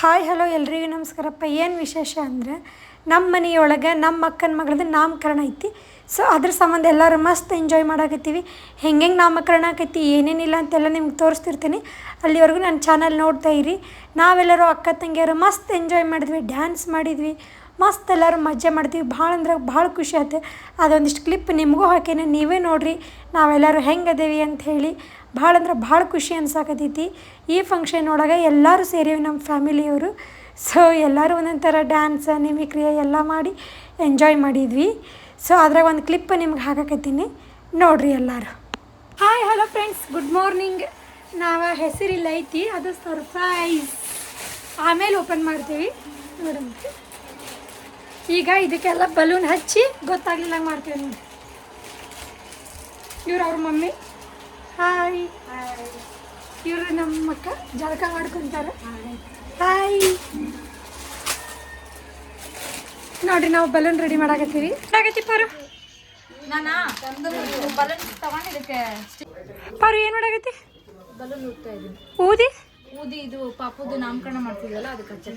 Hi, hello, ಎಲ್ರಿಗೂ ನಮಸ್ಕಾರಪ್ಪ. ಏನು ವಿಶೇಷ ಅಂದರೆ ನಮ್ಮ ಮನೆಯೊಳಗೆ ನಮ್ಮ ಅಕ್ಕನ ಮಗಳದ್ದು ನಾಮಕರಣ ಐತಿ. ಸೊ ಅದ್ರ ಸಂಬಂಧ ಎಲ್ಲರೂ ಮಸ್ತ್ ಎಂಜಾಯ್ ಮಾಡಾಕತ್ತೀವಿ. ಹೆಂಗೆ ನಾಮಕರಣ ಆಕೈತಿ, ಏನೇನಿಲ್ಲ ಅಂತೆಲ್ಲ ನಿಮ್ಗೆ ತೋರಿಸ್ತಿರ್ತೀನಿ. ಅಲ್ಲಿವರೆಗೂ ನನ್ನ ಚಾನಲ್ ನೋಡ್ತಾ ಇರಿ. ನಾವೆಲ್ಲರೂ ಅಕ್ಕ, ತಂಗಿಯರು ಮಸ್ತ್ ಎಂಜಾಯ್ ಮಾಡಿದ್ವಿ ಡ್ಯಾನ್ಸ್ ಮಾಡಿದ್ವಿ. ಮಸ್ತ್ ಎಲ್ಲರೂ ಮಜಾ ಮಾಡ್ತೀವಿ. ಭಾಳ ಅಂದ್ರೆ ಭಾಳ ಖುಷಿ ಆಯ್ತು ಅದೊಂದಿಷ್ಟು ಕ್ಲಿಪ್ ನಿಮಗೂ ಹಾಕೇನೆ, ನೀವೇ ನೋಡಿರಿ. ನಾವೆಲ್ಲರೂ ಹೆಂಗೆ ಅದೇವಿ ಅಂತ ಹೇಳಿ. ಭಾಳ ಅಂದ್ರೆ ಭಾಳ ಖುಷಿ ಅನ್ಸಾಕತ್ತೈತಿ ಈ ಫಂಕ್ಷನ್ ಒಳಗೆ ಎಲ್ಲರೂ ಸೇರಿವೆ ನಮ್ಮ ಫ್ಯಾಮಿಲಿಯವರು ಸೊ ಎಲ್ಲರೂ ಒಂದೊಂದು ಥರ ಡ್ಯಾನ್ಸ್ ನಿಮಿಕ್ರಿಯ ಎಲ್ಲ ಮಾಡಿ ಎಂಜಾಯ್ ಮಾಡಿದ್ವಿ. ಸೊ ಅದ್ರಾಗ ಒಂದು ಕ್ಲಿಪ್ ನಿಮ್ಗೆ ಹಾಕಕತ್ತೀನಿ. ನೋಡಿರಿ ಎಲ್ಲರೂ. Hi hello friends good morning ನಾವು ಹೆಸರಿಲ್ಲ ಐತಿ, ಅದು ಸರ್ಪ್ರೈಸ್ ಆಮೇಲೆ ಓಪನ್ ಮಾಡ್ತೀವಿ. ನೋಡಿ ಈಗ ಇದಕ್ಕೆಲ್ಲ ಬಲೂನ್ ಹಚ್ಚಿ ಗೊತ್ತಾಗ್ಲಿಲ್ಲ ಮಾಡ್ತೀವಿ ನೋಡಿ ಇವ್ರು ಅವ್ರ ಮಮ್ಮಿ. ಹಾಯ್ ಇವರು ನಮ್ಮ ಅಕ್ಕ ಜಳಕ ಮಾಡ್ಕೊಂತಾರೆ ಹಾಯ್ ನೋಡ್ರಿ ನಾವು ಬಲೂನ್ ರೆಡಿ ಮಾಡಾಕತ್ತೀವಿ. ಆಗತ್ತಿ ಪಾರು? ನಾನಾ? ಬಲೂನ್ ತಗೊಂಡು ಇದಕ್ಕೆ ಪಾರು ಏನು ಮಾಡಾಕತ್ತಿ? ಬಲೂನ್ ಉಡ್ತಾ ಇದ್ದೀನಿ. ಊದಿ? ಊದಿ ಇದು ಪಾಪುದು ನಾಮಕರಣ ಮಾಡ್ತಿದ್ವಲ್ಲ ಅದಕ್ಕೆ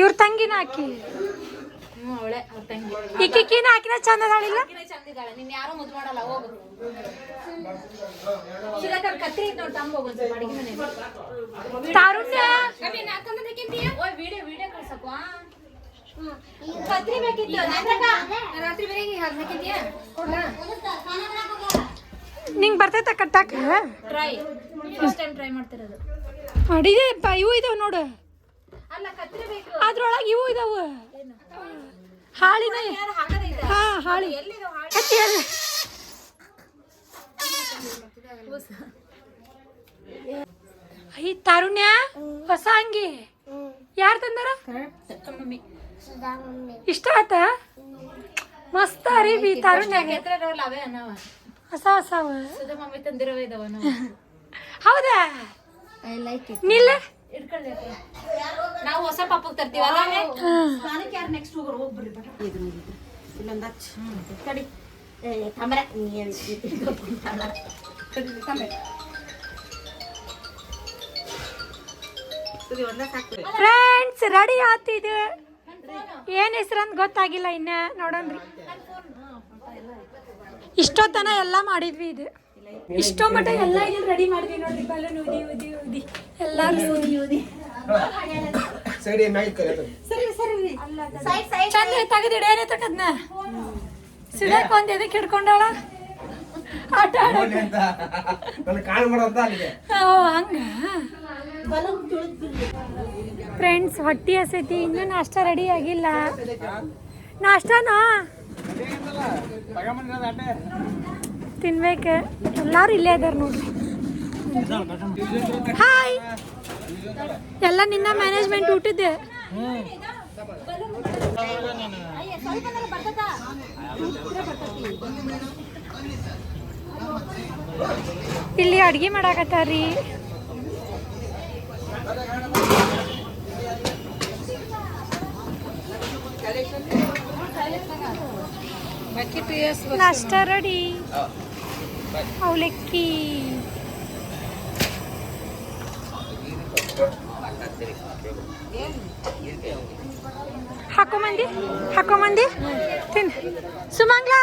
ಇವ್ರ ತಂಗಿನ ಹಾಕಿ. ಈಕಿನ ಹಾಕಿನ ಚಂದ ಅದಾಳಿಲ್ಲ ನಿನ್ನ ಯಾರು ಮುದ್ದು ಮಾಡಲ್ಲ ಹೋಗು. ಶಿಲಕರ್ ಕತ್ರಿ ಐತ್ ನೋಡ್ ಹೋಗು ಅಡಿಗೆ ಮನೆ ತಾರುಣ್ಯ? ಓಯ್ ವಿಡಿಯೋ ವಿಡಿಯೋ ಕಳ್ಸಕ್ವಾ ಕತ್ರಿ ಬೇಕಿತ್ತು. ರಾತ್ರಿ ಹಾಕ್ಬೇಕಿದ್ಯಾ ನಿಂಗೆ ಬರ್ತೈತ ಕಟ್ಟಾಕ? ಟ್ರೈ ಫಸ್ಟ್ ಟೈಮ್ ಟ್ರೈ ಮಾಡ್ತಿರೋದು. ಅಡಿದೆ ಇವು ಇದಾವ ನೋಡು. ಅಲ್ಲ ಕತ್ರಿ ಬೇಕು. ಅದ್ರೊಳಗೆ ಇವು ಇದಾವ. ಹಾಳಿನ. ಹಾ ಹಾಳಿ. ಐ ತಾರುಣ್ಯ ಹೊಸ ಅಂಗಿ. ಯಾರು ತಂದಾರ? ಮಮ್ಮಿ ಇಷ್ಟ ಆತ ಮಸ್ತ್ ಅರಿಬಿ ತಾರುಣ್ಯ ಹೊಸ ಹೊಸ. ಹೌದಾ? ಐ ಲೈಕ್ ಇಟ್ ನಿಲ್ಲ? ನಾವು ಹೊಸ ಪಾಪಕ್ ತರ್ತೀವಲ್ಲ? ಸ್ನಾನಕ್ಕೆ ಯಾರು ನೆಕ್ಸ್ಟ್ ಹೋಗೋರು ಹೋಗ್ಬಿಡ್ರಿ ಬಟ ಇಲ್ಲೊಂದು ಹಚ್ಚ. ಕಡಿ ಕಮರ ಫ್ರೆಂಡ್ಸ್ ರೆಡಿ ಆತಿದೆ. ಏನ್ ಹೆಸ್ರು ಅಂತ ಗೊತ್ತಾಗಿಲ್ಲ ಇನ್ನ ನೋಡೋಣ್ರಿ. ಇಷ್ಟೊತ್ತನ ಎಲ್ಲ ಮಾಡಿದ್ವಿ ಇದು. ಇಷ್ಟೋ ಮಟ್ಟ ಎಲ್ಲ ಇದನ್ನ ರೆಡಿ ಮಾಡಿದ್ವಿ ನೋಡ್ರಿ ಬಲೂನ್ ಉದಿ ಉದಿ ಉದಿ ಎಲ್ಲಾರು ಉದಿ ಉದಿ ಸರಿ ಸರಿ ಸರಿ ಸೈಡ್ ಸೈಡ್ ಚಂದ ತೆಗೆದಿಡ ಏನೈತಕದ್ನ ಸಿಡಕ್ ಒಂದ್ ಎದಕ್ ಹಿಡ್ಕೊಂಡಾಳ? ಆಟ ಹಂಗ? ಫ್ರೆಂಡ್ಸ್ ಹೊಟ್ಟಿ ಹಸೈತಿ ಇನ್ನೂ ನಾಷ್ಟ ರೆಡಿ ಆಗಿಲ್ಲ. ನಾಷ್ಟನಾ? ತಿನ್ಬೇಕು? ಎಲ್ಲಾರು ಇಲ್ಲೇ ಇದಾರೆ ನೋಡ್ರಿ. ಹಾಯ್ ಎಲ್ಲ ನಿನ್ನ ಮ್ಯಾನೇಜ್ಮೆಂಟ್ ಊಟಿದ್ದೆ? ಇಲ್ಲಿ ಅಡ್ಗೆ ಮಾಡಾಕತ್ತಾರಿ ನಾಷ್ಟ ರೆಡಿ ಅವಲಕ್ಕಿ. ಹಾಕೋ ಮಂದಿ ಹಾಕೋ ಮಂದಿ. ತಿನ್ ಸುಮಂಗ್ಲಾ.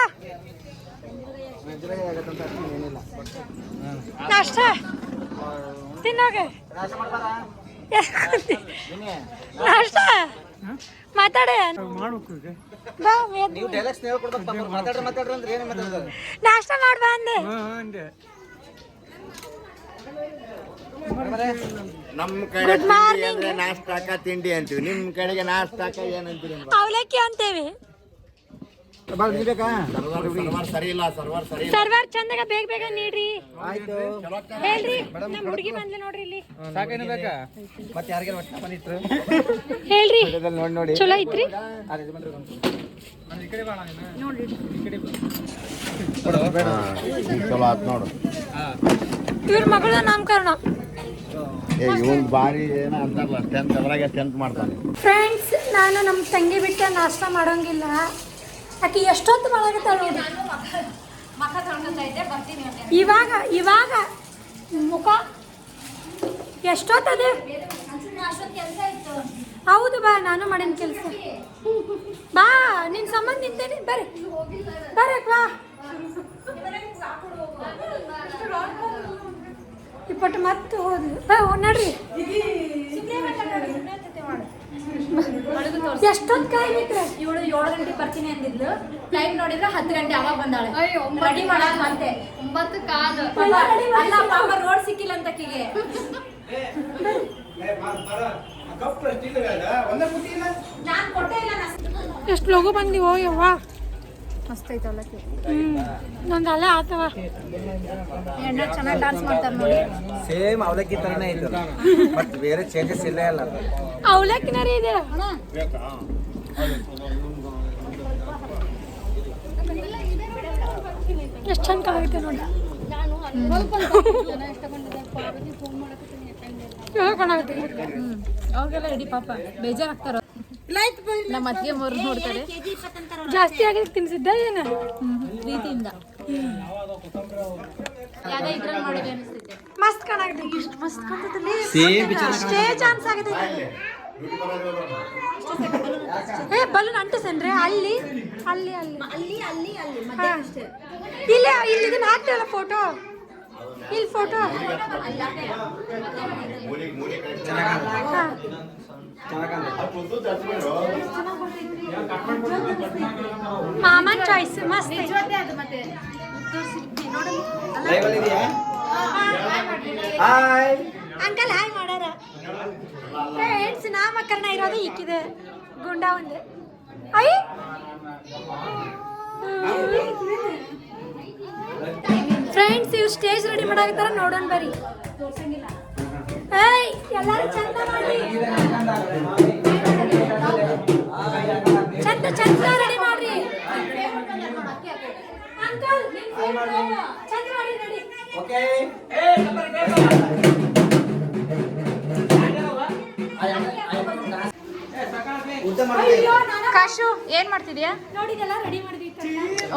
ನಾಷ್ಟ? ತಿನ್ನೋಗ. ನಾಷ್ಟ? ಮಾತಾಡೆ. ನೀವು ಮಾತಾಡ್ರಿ ಮಾತಾಡ್ರಿ ಅಂದ್ರೆ ಏನು ಮಾತಾಡ್ತಾರೆ? ನಾಷ್ಟ ಮಾಡ್ಬಾ ಅಂದೆ. ನಮ್ಮ ಕಡೆ ತಿಂಡಿ. ಅಂದ್ರೆ ನಾಷ್ಟಾಕ ತಿಂಡಿ ಅಂತೀವಿ. ನಿಮ್ಮ ಕಡೆಗೆ ನಾಷ್ಟಾಕ ಏನಂತೀರಿ? ಅವಲಕ್ಕಿ ಅಂತೇವಿ. ಸರ್ವರ್ ಸರ್ವರ್ ಸರಿ ಸರ್ವರ್ ಸರಿ ಸರ್ವರ್ ಚಂದಾಗ ಬೇಗ ಬೇಗ ನೀಡ್ರಿ. ಆಯ್ತು. ಹೇಳ್ರಿ ನಮ್ ಹುಡುಗಿ ಬಂದ್ಲು ನೋಡ್ರಿ ಇಲ್ಲಿ. ಹೇಳ್ರಿ. ಚಲೋ ಐತ್ರಿ. ಚಲೋ ಆತ್ ನೋಡು. ಇವ್ರ ಮಗಳ ನಾಮಕರಣ. ಫ್ರೆಂಡ್ಸ್ ನಾನು ನಮ್ಮ ತಂಗಿ ಬಿಟ್ಟ ನಾಷ್ಟ ಮಾಡೋಂಗಿಲ್ಲ. ಆಕೆ ಎಷ್ಟೊತ್ತು ಮಾಡಾಕತ್ತಾಳ ನೋಡಿ. ಇವಾಗ ಇವಾಗ ಮುಖ ಎಷ್ಟೊತ್ತದೆ? ಹೌದು ಬಾ, ನಾನು ಮಾಡಿನ ಕೆಲಸ. ಬಾ, ನಿನ್ ಸಂಬಂಧ ನಿಂತೇನೆ ಬರ್ರಿ. ಬರಕ್ ಬಾ. ಇಪ್ಪಟ್ಟು ಮತ್ತೆ ಹೋದ್ರಿ ಬಾ, ನಡ್ರಿ. ಎಷ್ಟೊತ್ತು ಕಾಯ್ಬೇಕ್ರೆ ಇವಳು ಏಳು ಗಂಟೆ ಬರ್ತೀನಿ ಅಂದಿದ್ಲು. ಟೈಮ್ ನೋಡಿದ್ರೆ ಹತ್ತು ಗಂಟೆ ಅವಾಗ ಬಂದಾಳೆ. ರೆಡಿ ಮಾಡಕ್ ಮತ್ತೆ. ಒಂಬತ್ತು ಕಾದು ಅಲ್ಲ ಪಾಪ ರೋಡ್ ಸಿಕ್ಕಿಲ್ಲ ಅಂತ ಕಿಗೆ ನಾನ್ ಕೊಟ್ಟೇ ಇಲ್ಲ ನಾ ಎಷ್ಟು ಲಗು ಬಂದಿವೋ ಯವ್ವ? ಮಸ್ತ್ ಐತೆ ಅವಲಕ್ಕಿ. ಹ್ಮ್. ನಂದು ಅಲ್ಲೇ ಆತವ. ಎಣ್ಣ ಚೆನ್ನಾಗಿ ಡಾನ್ಸ್ ಮಾಡ್ತಾರೆ ನೋಡಿ. ಸೇಮ್ ಅವಲಕ್ಕಿ ತರನೇ ಐತೆ ಬಟ್ ಬೇರೆ ಚೇಂಜಸ್ ಇಲ್ಲ ಅಲ್ಲ ಅವಲಕ್ಕಿನಾರಿ ಇದೆ. ಎಷ್ಟು ಚಂದ ಕಾಣುತ್ತೆ ನೋಡಿ. ಹೇಳ್ಕೊಂಡಾಗುತ್ತೆ ಅವಾಗೆಲ್ಲ ಇಡೀ ಪಾಪ. ಬೇಜಾರಾಗ್ತಾರ. ನಮ್ಮ ಅತ್ತಿಗೆ ಮೂರು ನೋಡ್ತಾರೆ. ಜಾಸ್ತಿ ಆಗಿ ತಿನ್ಸಿದ್ದ ಏನ? ಪ್ರೀತಿಯಿಂದ. ಯಾವ್ದೋ ಇದ್ರಲ್ಲಿ ಮಾಡಿದೆ ಅನಿಸ್ತೈತೆ ಮಸ್ತ್ ಕಾಣಾಗಿದೆ. ಇಷ್ಟು ಮಸ್ತ್ ಕಾಣ್ತದಲ್ಲಿ ಅಷ್ಟೇ ಚಾನ್ಸ್ ಆಗಿದೆ ಏ ಬಲೂನ್ ಅಂಟಿಸನ್ರಿ? ಅಲ್ಲಿ ಅಲ್ಲಿ ಅಲ್ಲಿ. ಅಲ್ಲಿ ಅಲ್ಲಿ ಅಲ್ಲಿ. ಇಲ್ಲಿ ಇಲ್ಲಿ ಇದನ್ನ ಹಾಕ್ತೇವಲ್ಲ ಫೋಟೋ ಇಲ್ಲಿ ಫೋಟೋ ಮಾಮನ್ ಚಾಯ್ಸ್ ಮಸ್ತ್. ಅಂಕಲ್ ಹಾಯ್ ಮಾಡ್ಯಾರ ಫ್ರೆಂಡ್ಸ್ ನಾಮಕರಣ ಇರೋದು ಈಕಿದೆ. ಗುಂಡ ಒಂದು. ಐ ಫ್ರೆಂಡ್ಸ್ ಇವ್ ಸ್ಟೇಜ್ ರೆಡಿ ಮಾಡಾಕತ್ತಾರ ನೋಡೋಣ ಬರ್ರಿ. ಏಯ್ ಎಲ್ಲಾರು ಚಂದ ಮಾಡಿ. ಚಂದ ಚಂದ ರೆಡಿ ಮಾಡ್ರಿ. ಅಂಕಲ್ ಚಂದ ಮಾಡಿ ರೆಡಿ ಓಕೆ ಊಟ ಮಾಡಿ. ಅಯ್ಯೋ ಕಾಶು ಏನ್ ಮಾಡ್ತಿದ್ಯಾ? ನೋಡಿದೆಲ್ಲ ರೆಡಿ ಮಾಡಿದ್ವಿ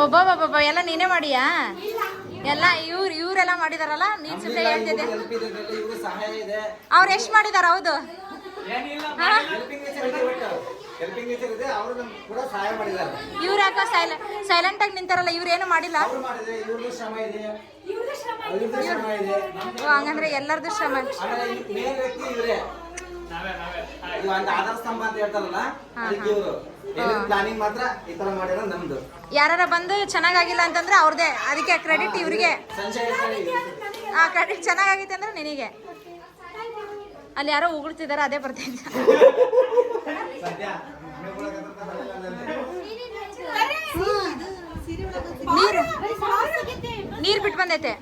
ಒಬ್ಬೊಬ್ಬೊಬ್ಬ ಎಲ್ಲ ನೀನೇ ಮಾಡಿಯಾ? ಎಲ್ಲ ಇವ್ರು ಇವರೆಲ್ಲ ಮಾಡಿದಾರಲ್ಲ? ನೀನ್ ಸುಮ್ಮನೆ ಹೇಳ್ತಿದ್ದೆ. ಅವ್ರು ಎಷ್ಟು ಮಾಡಿದಾರ ಹೌದು? ಇವ್ರ ಹೆಲ್ಪಿಂಗ್ ನೇಚರ್ ಹೆಲ್ಪಿಂಗ್ ನೇಚರ್ ಅವರು ನಮ್ಗೆ ಕೂಡ ಸಹಾಯ ಮಾಡಿದ್ದಾರೆ ಇವ್ರು ಯಾಕೋ ಸೈಲ ಸೈಲೆಂಟ್ ಆಗಿ ನಿಂತಾರಲ್ಲ ಇವ್ರು ಏನು ಮಾಡಿಲ್ಲ? ಹಂಗಂದ್ರೆ ಎಲ್ಲರದು ಶ್ರಮ ಆಮೇಲೆ ಮೇನ್ ವ್ಯಕ್ತಿ ಇವರೇ ಇದು ಒಂದು ಆಧಾರ ಸ್ತಂಭ ಅಂತ ಹೇಳ್ತಾರಲ್ಲ ಅದಕ್ಕೆ ಇವರು. ಪ್ಲಾನಿಂಗ್ ಮಾತ್ರ ಈ ತರ ಮಾಡಿರೋ ನಮ್ದು. ಯಾರ ಬಂದು ಚೆನ್ನಾಗಾಗಿಲ್ಲ ಅಂತಂದ್ರೆ ಅವ್ರದೇ ಅದಕ್ಕೆ ಕ್ರೆಡಿಟ್ ಇವ್ರಿಗೆ. ಆ ಕ್ರೆಡಿಟ್ ಚೆನ್ನಾಗೈತೆ ಅಂದ್ರೆ ನಿನಗೆ. ಅಲ್ಲಿ ಯಾರೋ ಉಗುಳ್ತಿದಾರ ಅದೇ ಬರ್ತೀನಿ ನೀರ್ ನೀರು. ನೀರು ಬಿಟ್ಟು ಬಂದೈತೆ.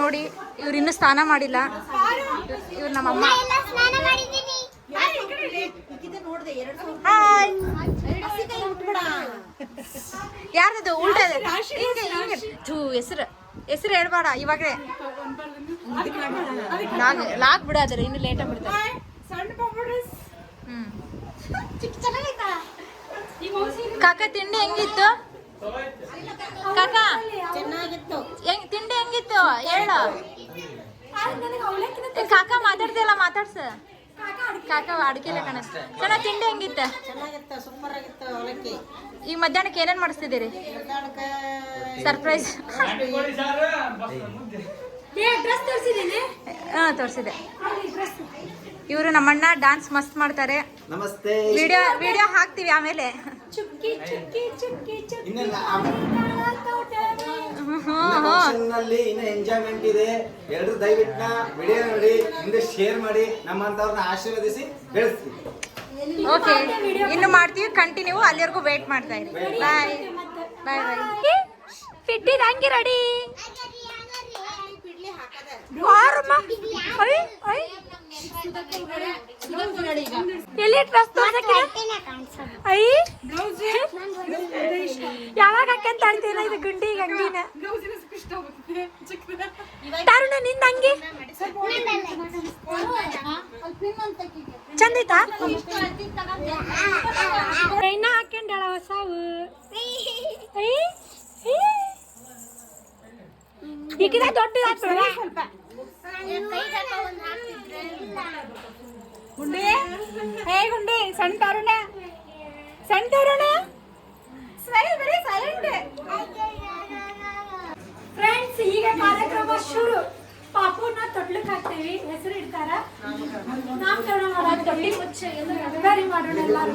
ನೋಡಿ ಇವ್ರು ಇನ್ನು ಸ್ನಾನ ಮಾಡಿಲ್ಲ. ಇವ್ರು ನಮ್ಮಮ್ಮ. ಹಾಯ್. ಯಾರ್ದದು? ಉಲ್ಟ ಹಿಂಗೆ ಹಿಂಗೆ. ಥೂ ಹೆಸರು ಹೆಸರು ಹೇಳ್ಬೇಡ ಇವಾಗಲೇ. ಲಾಗ್ ಲಾಗ್ ಬಿಡಾದ್ರೆ ಇನ್ನು ಲೇಟಾಗಿ ಬಿಡ್ತಾರೆ ಹ್ಮ್. ಕಾಕ ತಿಂಡಿ ಹೆಂಗಿತ್ತು? ಕಾಕ. ಚೆನ್ನಾಗಿತ್ತು. ಹೆಂಗ್ ತಿಂಡಿ ಹೆಂಗಿತ್ತು? ಹೇಳು. ಕಾಕ ಮಾತಾಡ್ತಿಯಲ್ಲ ಮಾತಾಡ್ಸ. ಕಾಕ ಅಡ್ಕೆಲ್ಲ ಕಣ. ಕಣ ತಿಂಡಿ ಹೆಂಗಿತ್ತ? ಚೆನ್ನಾಗಿತ್ತು ಸೂಪರ್ ಆಗಿತ್ತು ಅವಲಕ್ಕಿ. ಈಗ ಮಧ್ಯಾಹ್ನಕ್ಕೆ ಏನೇನ್ ಮಾಡಿಸ್ತಿದ್ದೀರಿ? ಸರ್ಪ್ರೈಸ್ ಡ್ರೆಸ್ ತೋರಿಸಿದ್ದೀನಿ ಹಾ ತೋರಿಸಿದೆ ಇವರು ನಮ್ಮಣ್ಣ ಡಾನ್ಸ್ ಮಸ್ತ್ ಮಾಡ್ತಾರೆ. ನಮಸ್ತೆ. ವಿಡಿಯೋ ವಿಡಿಯೋ ಹಾಕ್ತಿವಿ ಆಮೇಲೆ. ಚುಕ್ಕಿ ಚುಕ್ಕಿ ಚುಕ್ಕಿ ಚುಕ್ಕಿ. ಇನ್ನೆಲ್ಲ. ನಲ್ಲಿ ಇನ್ನ ಎಂಜಾಯ್ಮೆಂಟ್ ಇದೆ. ಎಲ್ಲರೂ ದಯವಿಟ್ಟು ವಿಡಿಯೋ ನೋಡಿ ಮುಂದೆ ಶೇರ್ ಮಾಡಿ ನಮ್ಮಂತವ್ರನ್ನ ಆಶೀರ್ವದಿಸಿ ಬೆಳೆಸ್ತೀವಿ. ಓಕೆ ಇನ್ನು ಮಾಡ್ತೀವಿ ಕಂಟಿನ್ಯೂ ಅಲ್ಲಿವರೆಗೂ ವೇಟ್ ಮಾಡ್ತಾ ಇರಿ. ಬಾಯ್ ಬಾಯ್ ಬಾಯ್ ಫಿಟ್ಟಿದ್ ಹಂಗೆ ರೆಡಿ ಎಲ್ಲಿ ಡ್ರೆಸ್ ಐ ಯಾವಾಗ ಹಾಕಂತ ಆಡ್ತೀನ ಇದು ಗುಂಡಿ ಅಂಗಿನ ತರುಣ ನಿಂದ ಅಂಗಿ ಚಂದ ಐತಾ ಇನ್ನ ಹಾಕೊಂಡಾಳ ಹೊಸಾವು ಈಗಿದ ದೊಡ್ಡದಾಗ್ತದ ಗುಂಡಿ? ಹೇ ಗುಂಡಿ ಸಣ್ಣ ತರುಣ ಸಣ್ಣ ತರುಣ ಬರೀ ಸೈಲೆಂಟ್ ಫ್ರೆಂಡ್ಸ್ ಈಗ ಕಾರ್ಯಕ್ರಮ ಶುರು. ಪಾಪುನ ತೊಟ್ಲಕ್ಕೆ ಹಾಕ್ತೇವಿ ಹೆಸರು ಇಡ್ತಾರ? ನಾಮಕರಣ. ಮಾಡೋಣ. ತೊಟ್ಲಿ ಮುಚ್ಚ ಎಲ್ಲ ಮಾಡೋಣ ಎಲ್ಲಾರು.